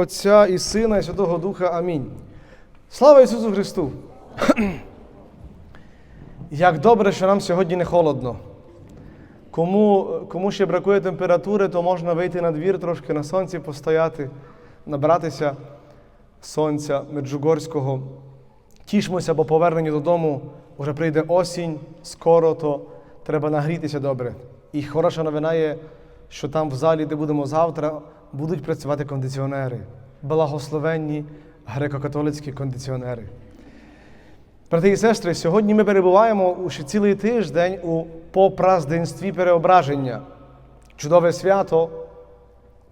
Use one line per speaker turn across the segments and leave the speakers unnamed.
Отця і Сина, і Святого Духа. Амінь. Слава Ісусу Христу! Як добре, що нам сьогодні не холодно. Кому, кому ще бракує температури, то можна вийти на двір трошки на сонці, постояти, набратися сонця Меджугорського. Тішмося, бо повернення додому вже прийде осінь, скоро, то треба нагрітися добре. І хороша новина є, що там в залі, де будемо завтра, будуть працювати кондиціонери. Благословенні греко-католицькі кондиціонери. Брати і сестри, сьогодні ми перебуваємо ще цілий тиждень у попразденстві переображення. Чудове свято.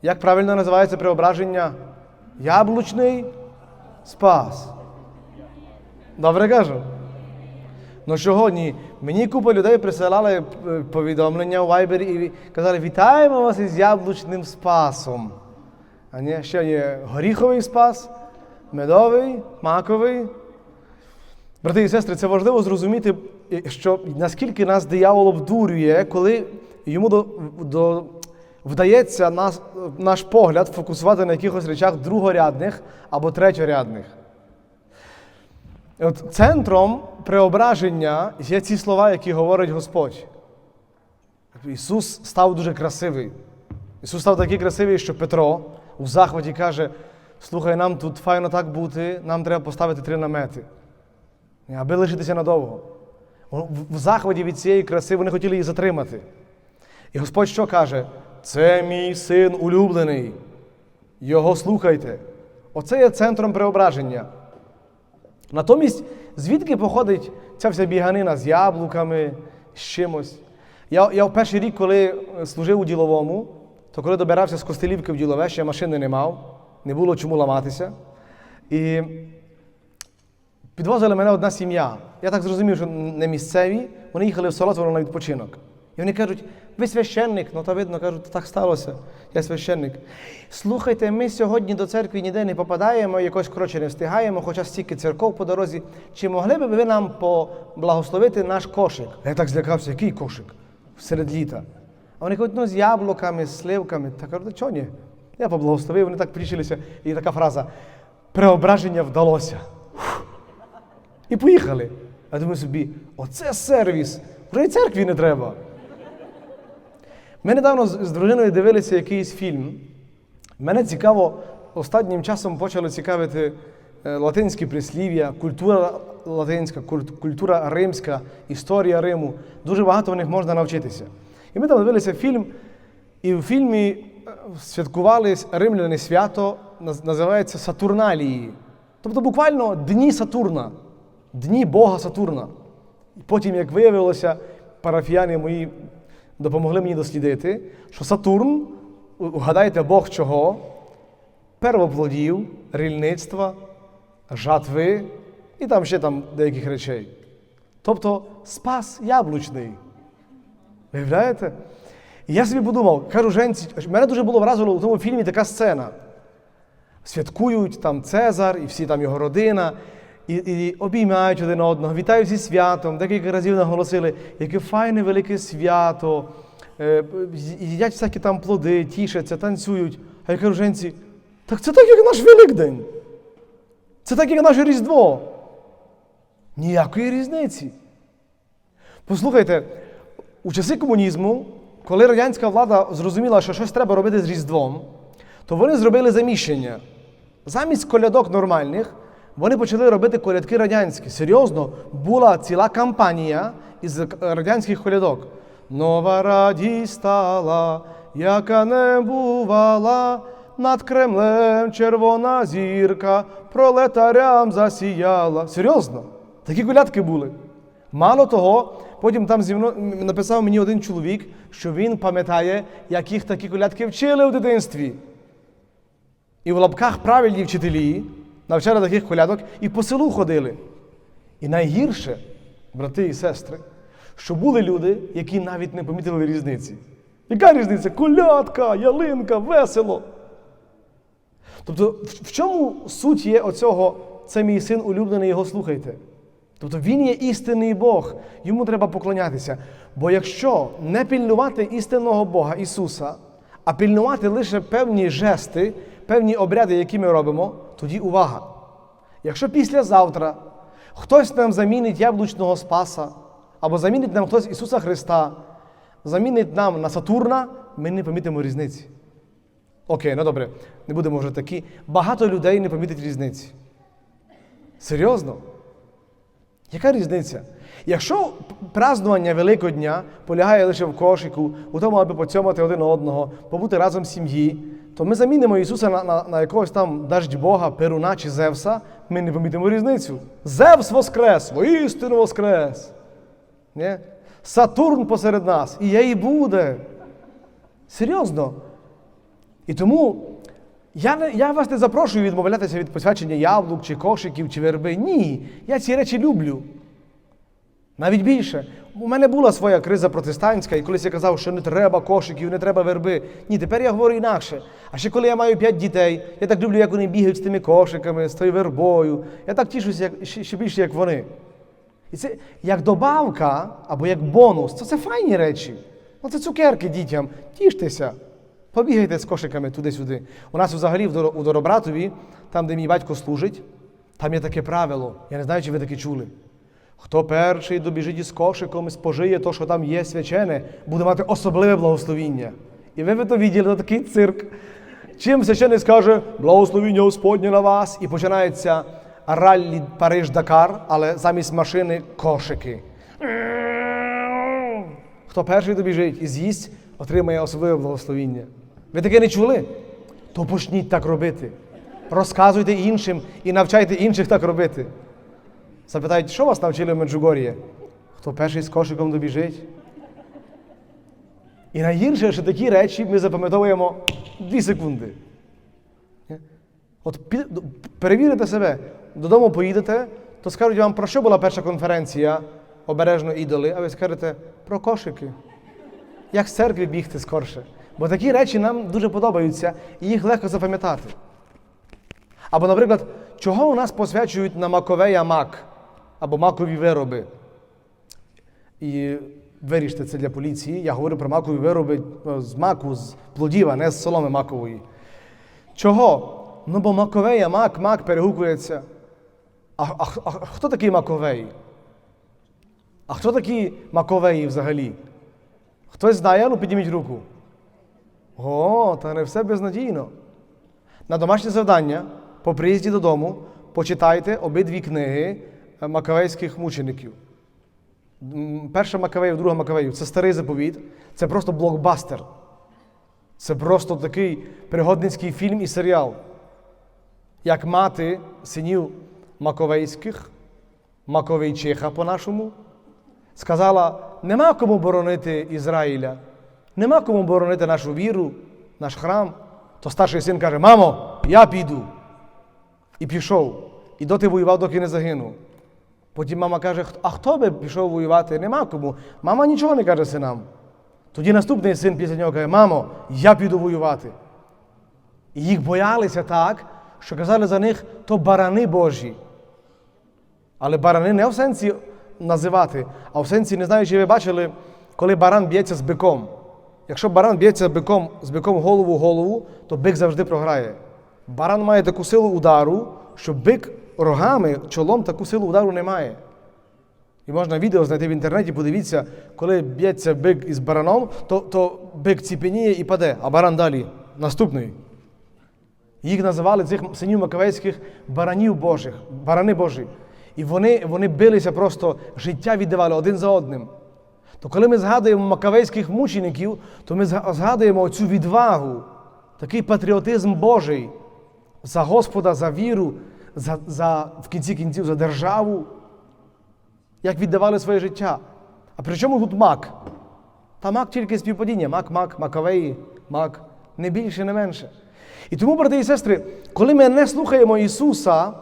Як правильно називається преображення? Яблучний спас. Добре кажу? Ну сьогодні мені купа людей присилали е, повідомлення у Viber і казали, вітаємо вас із яблучним спасом. А ні, ще є горіховий спас, медовий, маковий. Брати і сестри, це важливо зрозуміти, що наскільки нас диявол обдурює, коли йому до, до, вдається нас, наш погляд фокусувати на якихось речах другорядних або третьорядних. От центром преображення є ці слова, які говорить Господь. Ісус став дуже красивий. Ісус став такий красивий, що Петро у захваті каже: слухай, нам тут файно так бути, нам треба поставити три намети, аби лишитися надовго. В захваті від цієї краси вони хотіли її затримати. І Господь що каже? Це мій син улюблений. Його слухайте. Оце є центром преображення. Натомість, звідки походить ця вся біганина з яблуками, з чимось? Я я в перший рік, коли служив у діловому, то коли добирався з Костелівки в ділове, ще машини не мав, не було чому ламатися. І підвозили мене одна сім'я. Я так зрозумів, що не місцеві, вони їхали в Солотворо на відпочинок. І вони кажуть, ви священник, ну та видно, кажуть, так сталося, я священник. Слухайте, ми сьогодні до церкви ніде не попадаємо, якось коротше не встигаємо, хоча стільки церков по дорозі. Чи могли б ви нам поблагословити наш кошик? Я так злякався, який кошик? Серед літа. А вони кажуть, ну з яблуками, з сливками. Та кажу, чого ні? Я поблагословив, вони так причилися. І така фраза: преображення вдалося. Фух. І поїхали. Я думаю собі, оце сервіс. Вже і церкві не треба. Ми недавно з, дружиною дивилися якийсь фільм. Мене цікаво, останнім часом почало цікавити е, латинські прислів'я, культура латинська, культура римська, історія Риму. Дуже багато в них можна навчитися. І ми там дивилися фільм, і в фільмі е, святкували римляни свято, називається Сатурналії. Тобто буквально дні Сатурна, дні Бога Сатурна. Потім, як виявилося, парафіяни мої допомогли мені дослідити, що Сатурн, угадайте Бог чого? Первоплодів, рільництва, жатви і там ще там деяких речей. Тобто спас яблучний. Виявляєте? І я собі подумав, кажу, женці, мене дуже було вразило у тому фільмі така сцена. Святкують там Цезар і всі там його родина, і, і обіймають один одного, вітають зі святом. Декілька разів наголосили, яке файне велике свято, е, їдять всякі там плоди, тішаться, танцюють. А я кажу, женці, так це так, як наш Великдень. Це так, як наше Різдво. Ніякої різниці. Послухайте, у часи комунізму, коли радянська влада зрозуміла, що щось треба робити з Різдвом, то вони зробили заміщення. Замість колядок нормальних, вони почали робити колядки радянські. Серйозно, була ціла кампанія із радянських колядок. Нова радість стала, яка не бувала, над Кремлем червона зірка, пролетарям засіяла. Серйозно, такі колядки були. Мало того, потім там зі мною написав мені один чоловік, що він пам'ятає, як їх такі колядки вчили в дитинстві. І в лапках правильні вчителі навчали таких колядок і по селу ходили. І найгірше, брати і сестри, що були люди, які навіть не помітили різниці. Яка різниця? Колядка, ялинка, весело. Тобто, в, чому суть є оцього, це мій син улюблений, його слухайте. Тобто він є істинний Бог, йому треба поклонятися. Бо якщо не пильнувати істинного Бога Ісуса, а пильнувати лише певні жести, певні обряди, які ми робимо, тоді увага. Якщо післязавтра хтось нам замінить яблучного Спаса, або замінить нам хтось Ісуса Христа, замінить нам на Сатурна, ми не помітимо різниці. Окей, ну добре, не будемо вже такі. Багато людей не помітить різниці. Серйозно? Яка різниця? Якщо празднування Великодня полягає лише в кошику, у тому, аби поцьомати один одного, побути разом в сім'ї, то ми замінимо Ісуса на, на, на якогось там даждь Бога, Перуна чи Зевса, ми не помітимо різницю. Зевс воскрес, воістину воскрес. Ні? Сатурн посеред нас, і є і буде. Серйозно. І тому я, не- я вас не запрошую відмовлятися від посвячення яблук, чи кошиків, чи верби. Ні. Я ці речі люблю. Навіть більше. У мене була своя криза протестантська, і колись я казав, що не треба кошиків, не треба верби. Ні, тепер я говорю інакше. А ще коли я маю п'ять дітей, я так люблю, як вони бігають з тими кошиками, з тою вербою. Я так тішуся, як, ще, ще більше, як вони. І це як добавка або як бонус, то це файні речі. Ну, це цукерки дітям. Тіштеся. Побігайте з кошиками туди-сюди. У нас взагалі у Доробратові, там, де мій батько служить, там є таке правило. Я не знаю, чи ви таке чули. Хто перший добіжить із кошиком і спожиє то, що там є свячене, буде мати особливе благословіння. І ви ви то відділи, такий цирк. Чим священик скаже благословіння Господнє на вас, і починається раллі Париж-Дакар, але замість машини кошики. Хто перший добіжить і з'їсть, отримає особливе благословіння. Ви таке не чули? То почніть так робити. Розказуйте іншим і навчайте інших так робити. Запитають, що вас навчили в Меджугор'ї? Хто перший з кошиком добіжить? І найгірше, що такі речі ми запам'ятовуємо дві секунди. От перевірите себе, додому поїдете, то скажуть вам, про що була перша конференція обережно ідоли, а ви скажете про кошики. Як з церкви бігти скорше. Бо такі речі нам дуже подобаються і їх легко запам'ятати. Або, наприклад, чого у нас посвячують на маковея мак або макові вироби? І виріште це для поліції. Я говорю про макові вироби е, з маку, з плодів, а не з соломи макової. Чого? Ну, бо маковея мак, мак перегукується. А, а, а хто такий маковей? А хто такі маковеї взагалі? Хтось знає, ну підніміть руку. О, та не все безнадійно. На домашнє завдання по приїзді додому почитайте обидві книги е, макавейських мучеників. Перша Макавеїв, друга Макавеїв це старий заповіт, це просто блокбастер. Це просто такий пригодницький фільм і серіал. Як мати синів Маковейських, Маковейчиха по-нашому, сказала: нема кому боронити Ізраїля, нема кому боронити нашу віру, наш храм. То старший син каже: Мамо, я піду. І пішов. І доти воював, доки не загинув. Потім мама каже, а хто би пішов воювати? Нема кому. Мама нічого не каже синам. Тоді наступний син після нього каже, мамо, я піду воювати. І їх боялися так, що казали за них, то барани Божі. Але барани не в сенсі називати, а в сенсі, не знаю, чи ви бачили, коли баран б'ється з биком. Якщо баран б'ється биком, з биком голову в голову, то бик завжди програє. Баран має таку силу удару, що бик рогами, чолом таку силу удару не має. І можна відео знайти в інтернеті, подивіться, коли б'ється бик із бараном, то, то бик ціпеніє і паде, а баран далі наступний. Їх називали цих синів Макавейських баранів Божих, барани Божі. І вони, вони билися просто, життя віддавали один за одним. То коли ми згадуємо макавейських мучеників, то ми згадуємо цю відвагу, такий патріотизм Божий за Господа, за віру, за, за, в кінці кінців за державу, як віддавали своє життя. А при чому тут мак? Та мак тільки співпадіння. Мак, мак, макавеї, мак, не більше, не менше. І тому, брати і сестри, коли ми не слухаємо Ісуса,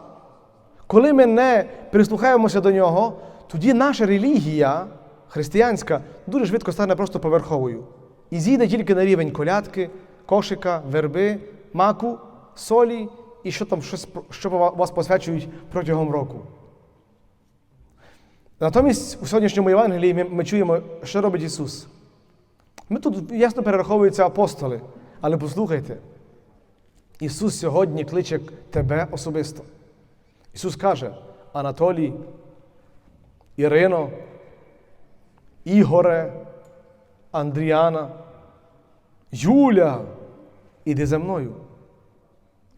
коли ми не прислухаємося до Нього, тоді наша релігія християнська дуже швидко стане просто поверховою. І зійде тільки на рівень колядки, кошика, верби, маку, солі і що там що вас посвячують протягом року. Натомість у сьогоднішньому Євангелії ми, ми чуємо, що робить Ісус. Ми тут ясно перераховуються апостоли. Але послухайте, Ісус сьогодні кличе тебе особисто. Ісус каже, Анатолій, Ірино, Ігоре, Андріана, Юля, іди за мною.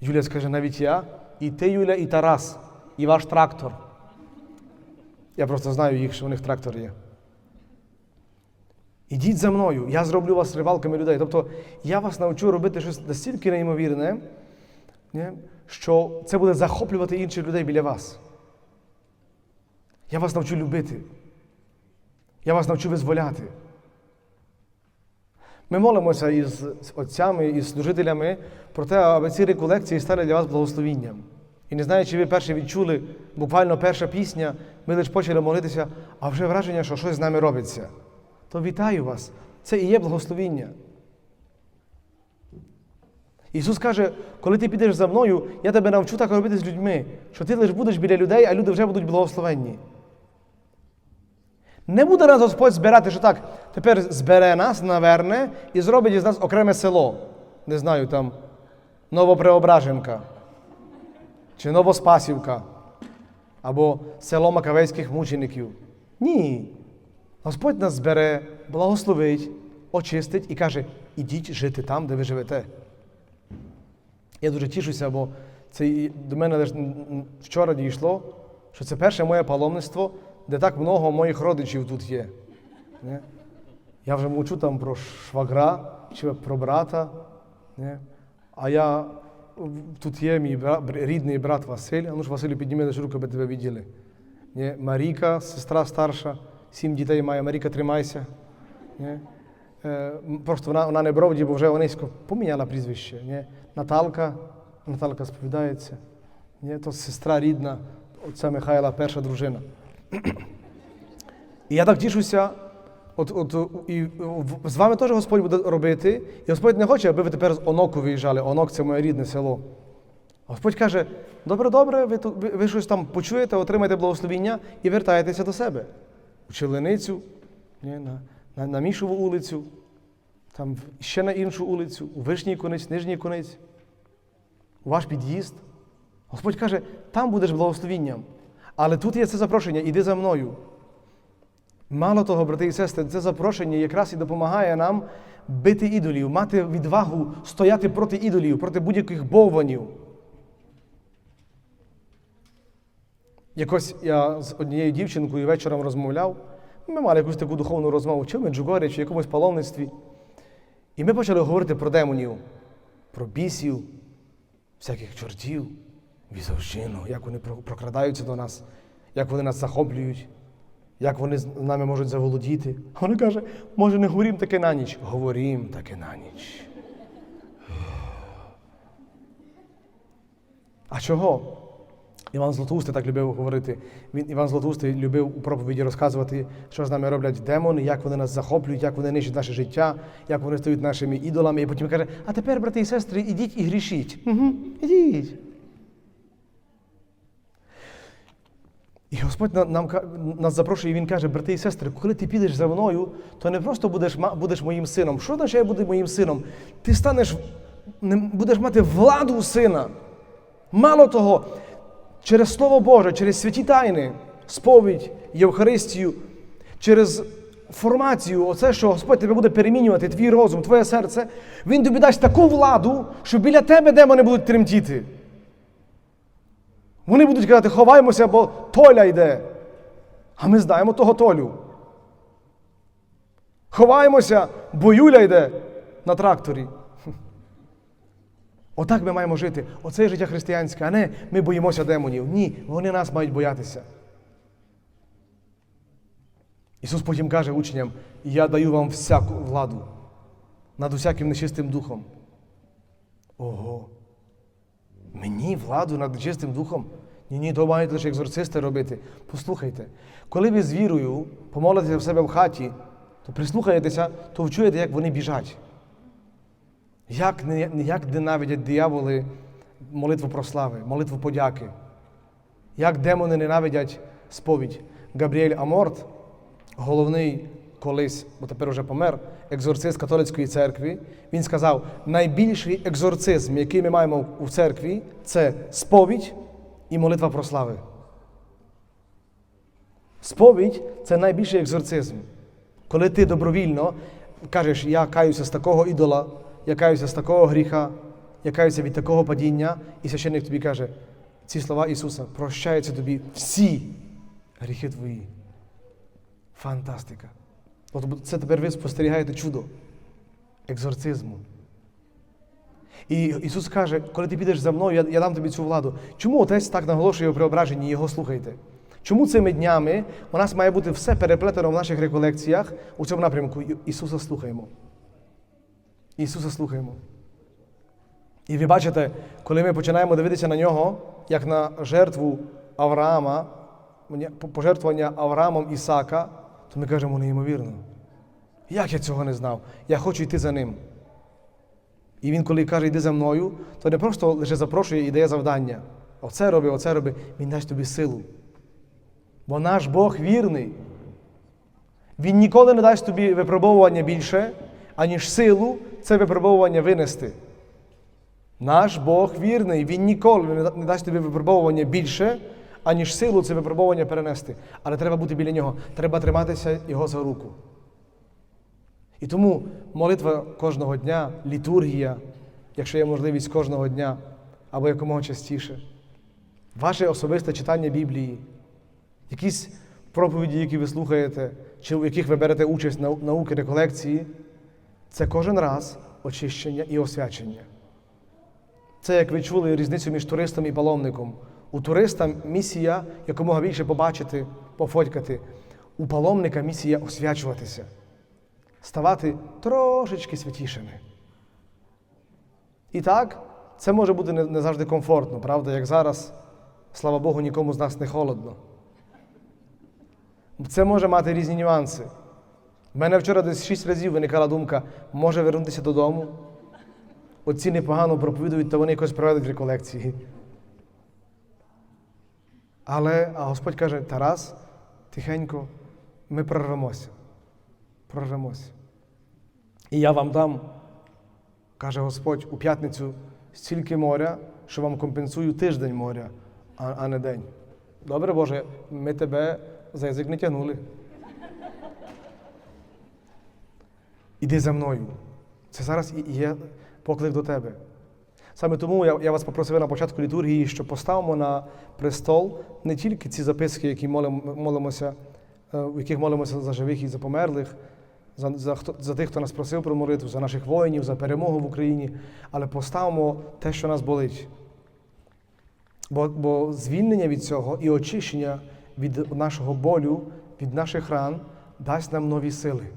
Юля скаже, навіть я, і ти, Юля, і Тарас, і ваш трактор. Я просто знаю їх, що у них трактор є. Ідіть за мною, я зроблю вас ривалками людей. Тобто я вас навчу робити щось настільки неймовірне, що це буде захоплювати інших людей біля вас. Я вас навчу любити. Я вас навчу визволяти. Ми молимося із отцями, із служителями про те, аби ці реколекції стали для вас благословінням. І не знаю, чи ви перше відчули, буквально перша пісня, ми лише почали молитися, а вже враження, що щось з нами робиться. То вітаю вас. Це і є благословіння. Ісус каже, коли ти підеш за мною, я тебе навчу так робити з людьми, що ти лише будеш біля людей, а люди вже будуть благословенні. Не буде нас Господь збирати, що так, тепер збере нас, наверне, і зробить із нас окреме село. Не знаю, там Новопреображенка, чи Новоспасівка, або село Макавейських мучеників. Ні. Господь нас збере, благословить, очистить і каже, ідіть жити там, де ви живете. Я дуже тішуся, бо це до мене вчора дійшло, що це перше моє паломництво, де так много моїх родичів тут є. Не? Я вже мовчу там про швагра чи про брата. Не? А я тут є мій бра, рідний брат Василь. А ну ж Василю, підніми лише руку, аби тебе виділи. Не? Маріка, сестра старша, сім дітей має. Маріка, тримайся. Не? Е, просто вона, вона не бровді, бо вже Онесько поміняла прізвище. Не? Наталка, Наталка сповідається. Не? То сестра рідна, отця Михайла, перша дружина. І я так тішуся, от, от, і з вами теж Господь буде робити. І Господь не хоче, аби ви тепер з Оноку виїжджали. Онок це моє рідне село. Господь каже: добре, добре, ви, ви, щось там почуєте, отримаєте благословіння і вертаєтеся до себе. У Челеницю, на, на, на Мішову вулицю, там ще на іншу вулицю, у Вишній конець, Нижній конець, у ваш під'їзд. Господь каже, там будеш благословінням. Але тут є це запрошення, іди за мною. Мало того, брати і сестри, це запрошення якраз і допомагає нам бити ідолів, мати відвагу стояти проти ідолів, проти будь-яких бовванів. Якось я з однією дівчинкою вечором розмовляв. Ми мали якусь таку духовну розмову, чи в Меджугорі, чи в якомусь паломництві. І ми почали говорити про демонів, про бісів, всяких чортів, візовщину, як вони прокрадаються до нас, як вони нас захоплюють, як вони з нами можуть заволодіти. А вона каже, може, не говорім таке на ніч? Говорім таке на ніч. А чого? Іван Златоустий так любив говорити. Він Іван Златоустий любив у проповіді розказувати, що з нами роблять демони, як вони нас захоплюють, як вони нищать наше життя, як вони стають нашими ідолами. І потім каже, а тепер, брати і сестри, ідіть і грішіть. Угу, Ідіть. І Господь нам, нас запрошує, і Він каже, брати і сестри, коли ти підеш за мною, то не просто будеш будеш моїм сином. Що означає бути моїм сином? Ти станеш, будеш мати владу сина. Мало того, через Слово Боже, через святі тайни, сповідь, Євхаристію, через формацію, оце, що Господь тебе буде перемінювати, твій розум, твоє серце, Він тобі дасть таку владу, що біля тебе демони будуть тремтіти. Вони будуть казати, ховаємося, бо Толя йде. А ми знаємо того Толю. Ховаємося, бо Юля йде на тракторі. Отак ми маємо жити. Оце є життя християнське, а не ми боїмося демонів. Ні, вони нас мають боятися. Ісус потім каже учням: я даю вам всяку владу над усяким нечистим духом. Ого. Мені владу над чистим духом? Ні, ні, то мають лише екзорцисти робити. Послухайте, коли ви з вірою помолитеся в себе в хаті, то прислухаєтеся, то вчуєте, як вони біжать. Як як ненавидять дияволи молитву про слави, молитву подяки. Як демони ненавидять сповідь. Габріель Аморт, головний колись, бо тепер уже помер, екзорцист католицької церкви. Він сказав: найбільший екзорцизм, який ми маємо у церкві, це сповідь і молитва про слави. Сповідь це найбільший екзорцизм. Коли ти добровільно кажеш, я каюся з такого ідола, я каюся з такого гріха, я каюся від такого падіння, і священник тобі каже, ці слова Ісуса прощаються тобі всі гріхи твої. Фантастика. От це тепер ви спостерігаєте чудо екзорцизму. І Ісус каже, коли ти підеш за мною, я, я дам тобі цю владу. Чому Отець так наголошує у преображенні, його слухайте? Чому цими днями у нас має бути все переплетено в наших реколекціях у цьому напрямку? Ісуса слухаємо. Ісуса слухаємо. І ви бачите, коли ми починаємо дивитися на нього, як на жертву Авраама, пожертвування Авраамом Ісака, то ми кажемо неймовірно. Як я цього не знав? Я хочу йти за ним. І він, коли каже, йди за мною, то не просто лише запрошує і дає завдання. Оце роби, оце роби, він дасть тобі силу. Бо наш Бог вірний. Він ніколи не дасть тобі випробовування більше, аніж силу це випробовування винести. Наш Бог вірний, Він ніколи не дасть тобі випробовування більше, аніж силу це випробовування перенести. Але треба бути біля нього, треба триматися Його за руку. І тому молитва кожного дня, літургія, якщо є можливість кожного дня або якомога частіше, ваше особисте читання Біблії, якісь проповіді, які ви слухаєте, чи в яких ви берете участь на науки, реколекції, це кожен раз очищення і освячення. Це, як ви чули, різницю між туристом і паломником. У туриста місія якомога більше побачити, пофотькати. У паломника місія освячуватися, ставати трошечки святішими. І так, це може бути не, завжди комфортно, правда, як зараз, слава Богу, нікому з нас не холодно. Це може мати різні нюанси. У мене вчора десь шість разів виникала думка, може вернутися додому. Отці непогано проповідують, то вони якось проведуть реколекції. Але а Господь каже, Тарас, тихенько, ми прорвемося. Прорвемося. І я вам дам, каже Господь, у п'ятницю стільки моря, що вам компенсую тиждень моря, а, а не день. Добре, Боже, ми тебе за язик не тягнули. Іди за мною. Це зараз і є поклик до тебе. Саме тому я, я вас попросив на початку літургії, що поставимо на престол не тільки ці записки, які молимо, молимося, е, в яких молимося за живих і за померлих, за, за, за тих, хто нас просив про молитву, за наших воїнів, за перемогу в Україні, але поставимо те, що нас болить. Бо, бо звільнення від цього і очищення від нашого болю, від наших ран дасть нам нові сили,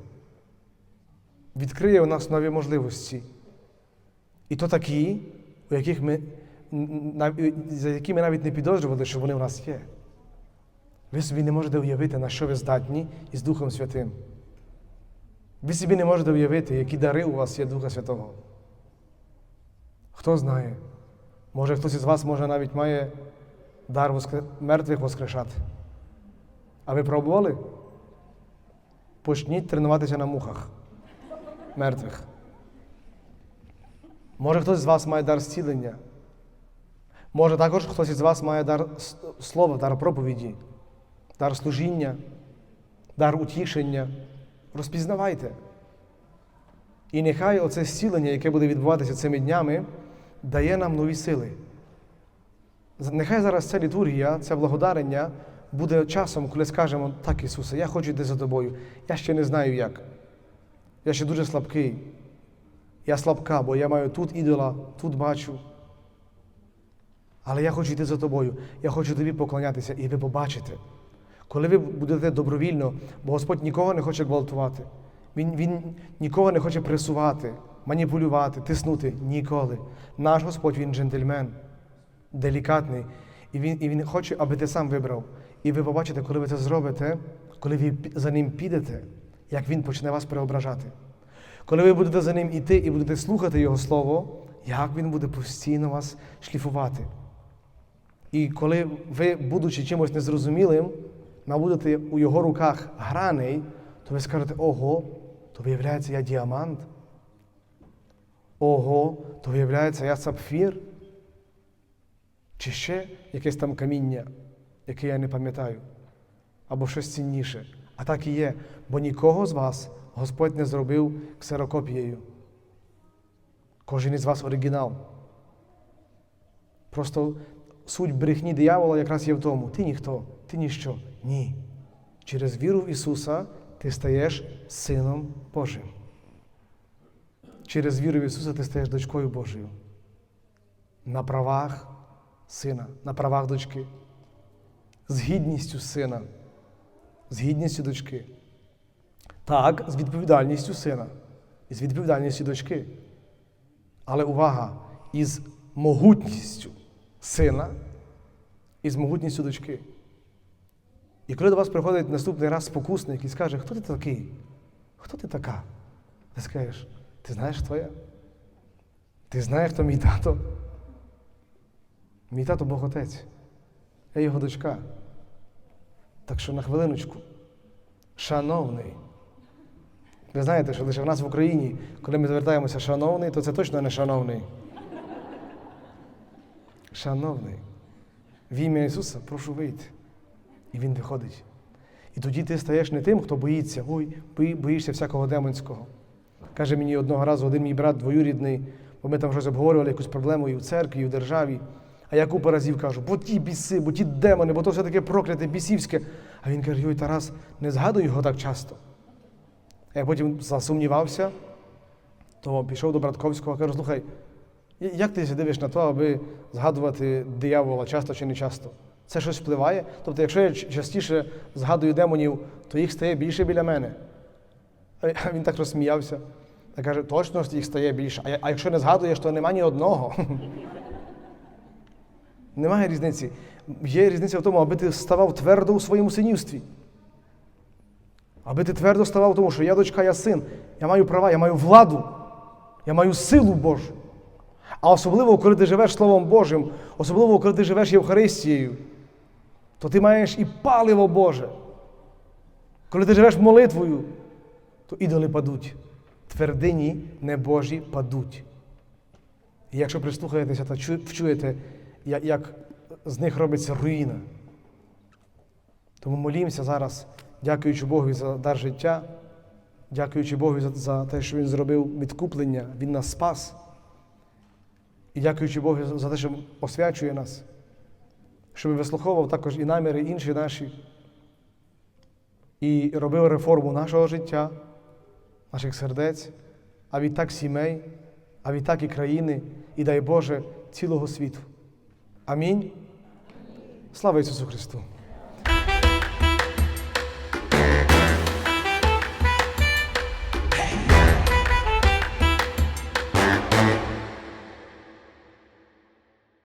відкриє у нас нові можливості. І то такі, у яких ми, за які ми навіть не підозрювали, що вони в нас є. Ви собі не можете уявити, на що ви здатні із Духом Святим. Ви собі не можете уявити, які дари у вас є Духа Святого. Хто знає? Може, хтось із вас може навіть має дар воскре... мертвих воскрешати. А ви пробували? Почніть тренуватися на мухах мертвих. Може, хтось з вас має дар зцілення. Може, також хтось із вас має дар слова, дар проповіді, дар служіння, дар утішення. Розпізнавайте. І нехай оце зцілення, яке буде відбуватися цими днями, дає нам нові сили. Нехай зараз ця літургія, це благодарення буде часом, коли скажемо, так, Ісусе, я хочу йти за тобою. Я ще не знаю як. Я ще дуже слабкий. Я слабка, бо я маю тут ідола, тут бачу. Але я хочу йти за тобою. Я хочу тобі поклонятися, і ви побачите. Коли ви будете добровільно, бо Господь нікого не хоче гвалтувати. Він, він нікого не хоче пресувати, маніпулювати, тиснути. Ніколи. Наш Господь він джентльмен, делікатний. І він, і він хоче, аби ти сам вибрав. І ви побачите, коли ви це зробите, коли ви за ним підете, як він почне вас преображати. Коли ви будете за ним іти і будете слухати Його Слово, як він буде постійно вас шліфувати. І коли ви, будучи чимось незрозумілим, набудете у його руках граней, то то ви скажете, ого, то виявляється, я діамант. Ого, то виявляється, я сапфір. Чи ще якесь там каміння, яке я не пам'ятаю, або щось цінніше. А так і є, бо нікого з вас Господь не зробив ксерокопією. Кожен із вас оригінал. Просто суть брехні диявола якраз є в тому: ти ніхто, ти ніщо. Ні. Через віру в Ісуса ти стаєш Сином Божим. Через віру в Ісуса ти стаєш дочкою Божою. На правах сина, на правах дочки. З гідністю сина, з гідністю дочки. Так, з відповідальністю сина і з відповідальністю дочки. Але увага, із могутністю сина і з могутністю дочки. І коли до вас приходить наступний раз спокусник і скаже, хто ти такий? Хто ти така? Ти скажеш, ти знаєш хто я? Ти знаєш, хто мій тато? Мій тато Бог Отець. Я його дочка. Так що на хвилиночку, шановний. Ви знаєте, що лише в нас в Україні, коли ми звертаємося шановний, то це точно не шановний. Шановний. В ім'я Ісуса прошу вийти. І Він виходить. І тоді ти стаєш не тим, хто боїться, ой, бої- боїшся всякого демонського. Каже мені одного разу один мій брат двоюрідний, бо ми там щось обговорювали якусь проблему і в церкві, і в державі. А я купа разів кажу, бо ті біси, бо ті демони, бо то все таке прокляте, бісівське. А він каже, йой, Тарас, не згадуй його так часто. Я потім засумнівався, то пішов до Братковського, кажу, слухай, як ти дивиш на те, аби згадувати диявола часто чи не часто? Це щось впливає? Тобто, якщо я частіше згадую демонів, то їх стає більше біля мене. А він так розсміявся. Та каже, точно їх стає більше. А я- А якщо не згадуєш, то нема ні одного. Немає різниці. Є різниця в тому, аби ти ставав твердо у своєму синівстві. Аби ти твердо ставав тому, що я дочка, я син, я маю права, я маю владу, я маю силу Божу. А особливо, коли ти живеш Словом Божим, особливо, коли ти живеш Євхаристією, то ти маєш і паливо Боже. Коли ти живеш молитвою, то ідоли падуть. Твердині небожі падуть. І якщо прислухаєтеся та вчуєте, як, з них робиться руїна. Тому молімося зараз, дякуючи Богу за дар життя, дякуючи Богу за, те, що Він зробив відкуплення, Він нас спас. І дякуючи Богу за- те, що освячує нас, щоб вислуховував також і наміри інші наші, і робив реформу нашого життя, наших сердець, а відтак сімей, а відтак і країни, і дай Боже цілого світу. Амінь. Слава Ісусу Христу!